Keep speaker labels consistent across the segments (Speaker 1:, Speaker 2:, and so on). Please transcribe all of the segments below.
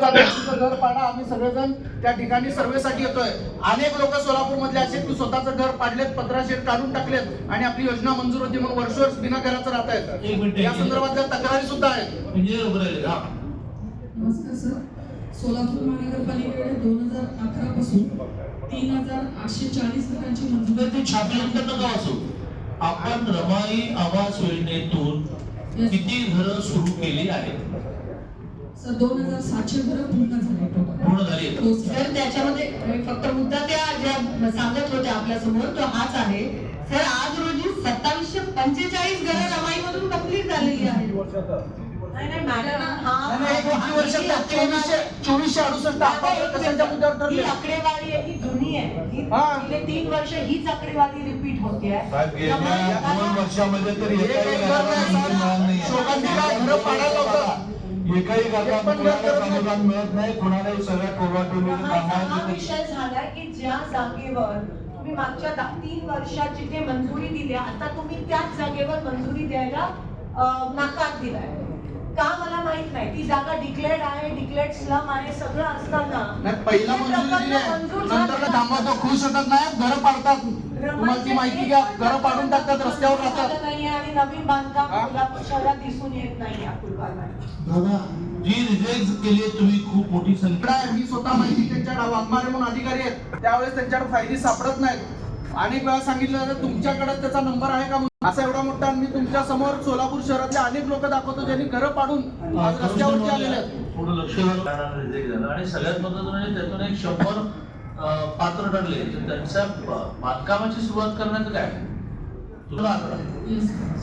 Speaker 1: घर पाडा. आम्ही सगळेजण त्या ठिकाणी सर्वेसाठी येतोय. अनेक लोक सोलापूर मधले असे की स्वतःचं घर पाडलेत पंधरा शेड काढून टाकलेत आणि आपली योजना मंजूर होती म्हणून वर्ष वर्ष बिना घराचं राहता
Speaker 2: मिनिट,
Speaker 1: या संदर्भातल्या तक्रारी सुद्धा आहेत.
Speaker 2: हा.
Speaker 3: नमस्कार सर. सोलापूर महानगरपालिकेकडे दोन हजार अकरा पासून तीन हजार आठशे चाळीस घरांची मंजुरी
Speaker 2: छापल्यानंतर नका आपण रमाई आवास योजनेतून किती घरं सुरू केली आहेत?
Speaker 3: सर दोन हजार सातशे घरं पूर्ण झाले
Speaker 2: पूर्ण
Speaker 3: सर.
Speaker 4: सर त्याच्यामध्ये फक्त मुद्दा त्या ज्या सांगत होत्या आपल्यासमोर तो हाच आहे. सर आज रोजी सत्तावीसशे पंचेचाळीस घरं रमाईमधून कंप्लीट झालेली आहेत. नाही नाही मॅडम हा
Speaker 1: हे चोवीसशे मुद्द्यावर
Speaker 4: ही
Speaker 1: ठरले
Speaker 4: आकडेवारी आहे ही जुनी आहे. ही
Speaker 1: हा.
Speaker 4: गेले तीन वर्ष हीच आकडेवारी रिपीट होते
Speaker 5: साहेब, गेल्या दोन वर्षामध्ये तर
Speaker 1: एक
Speaker 5: एकाही
Speaker 1: एक घर
Speaker 5: घराला
Speaker 1: नाही,
Speaker 5: मंजूर मिळालं नाही.
Speaker 1: शोभांती काय घरं पाडायला होतं.
Speaker 5: एकाही. समाधान मिळत नाही कुणालाही सगळ्या
Speaker 4: हा विषय झालाय की ज्या जागेवर तुम्ही मागच्या दहा- तीन वर्षात जिथे मंजुरी दिली आता तुम्ही त्याच जागेवर मंजुरी द्यायला अं, नकार दिलाय. का मला माहीत नाही. ती जागा डिक्लेअर्ड आहे डिक्लेअर्ड स्लम आहे सगळं असताना
Speaker 1: नाही पहिला
Speaker 4: हे
Speaker 1: मंजुरी दिली आहे.
Speaker 4: मंजूर
Speaker 1: नंतर
Speaker 4: झालं.
Speaker 1: थांबवतो खुश होतात नाही घरं पाडतात. तुम्हाला ती माहिती घ्या घरं पाडून टाकतात रस्त्यावर राहतात.
Speaker 4: आणि नवीन बांधकाम? कोल्हापूर शहरात दिसून येत नाही
Speaker 2: दादा जी रिजेक्ट केली आहे तुम्ही खूप मोठी संख्या.
Speaker 1: आहे, मी स्वतः माहिती त्यांच्या वाघमारे म्हणून अधिकारी आहेत. त्यावेळेस त्यांच्याकडे फायली सापडत नाहीत. अनेक वेळा सांगितलं जातं तुमच्याकडे त्याचा नंबर आहे का म्हणून? असा एवढा मोठा मी तुमच्यासमोर सोलापूर शहरातले अनेक लोक दाखवतो ज्यांनी घरं पाडून आज रस्त्यावरती आलेले आहेत.
Speaker 2: थोडं लक्ष द्यावं रिजेक्ट झालं. आणि सगळ्यात महत्वाचं म्हणजे त्यातून एक शंभर पात्र ठरले. तर त्यांच्या बांधकामाची सुरुवात करण्याचं काय? तुला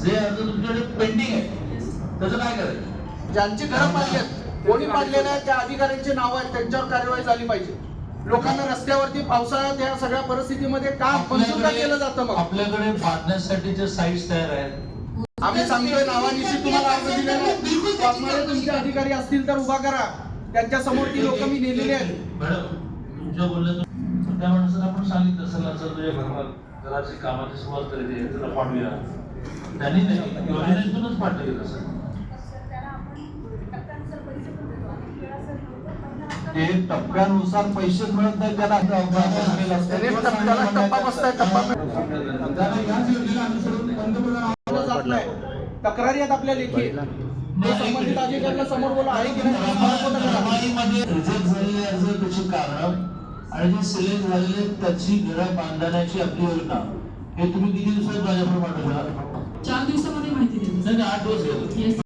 Speaker 2: जे अर्ज तुमच्याकडे पेंडिंग आहे त्याचं काय करायचं?
Speaker 1: ज्यांची घरं पाडलेत कोणी पाडले नाही त्या अधिकाऱ्यांची नावं आहेत त्यांच्यावर कार्यवाही झाली पाहिजे. लोकांना रस्त्यावरती पावसाळ्यात या सगळ्या परिस्थितीमध्ये का मंजूर का केलं जातं मग?
Speaker 2: आपल्याकडे बांधण्यासाठीच्या साईट्स तयार आहेत.
Speaker 1: आम्ही सांगतोय नावानिशी तुम्हाला अर्ज दिलेला वाघमारे तुमचे अधिकारी असतील तर उभा करा. त्यांच्यासमोर ती लोक मी नेलेली आहेत.
Speaker 2: मॅडम तुमच्या बोलण्यातून त्या माणसाला आपण सांगितलं असेल असं तुझ्या घरात घराची कामाची सुरुवात करायची आहे तुला पाठवूया. त्यांनी नाही योजनेतूनच पाठवलं असं
Speaker 5: ते टप्प्यानुसार पैसेच मिळत नाही त्याला
Speaker 1: तक्रारी आहेत आपल्या लेखी. ते संबंधित अधिकाऱ्याला समोर बोला आहे की नाही.
Speaker 2: रिजेक्ट झालेले अर्ज त्याची कारण. आणि जे सिलेक्ट झालेले त्याची घरं बांधण्याची आपली योजना. हे तुम्ही किती दिवसात माझ्याकडे पाठवणार
Speaker 3: चार दिवसामध्ये माहिती
Speaker 2: नाही, आठ दिवस घेतो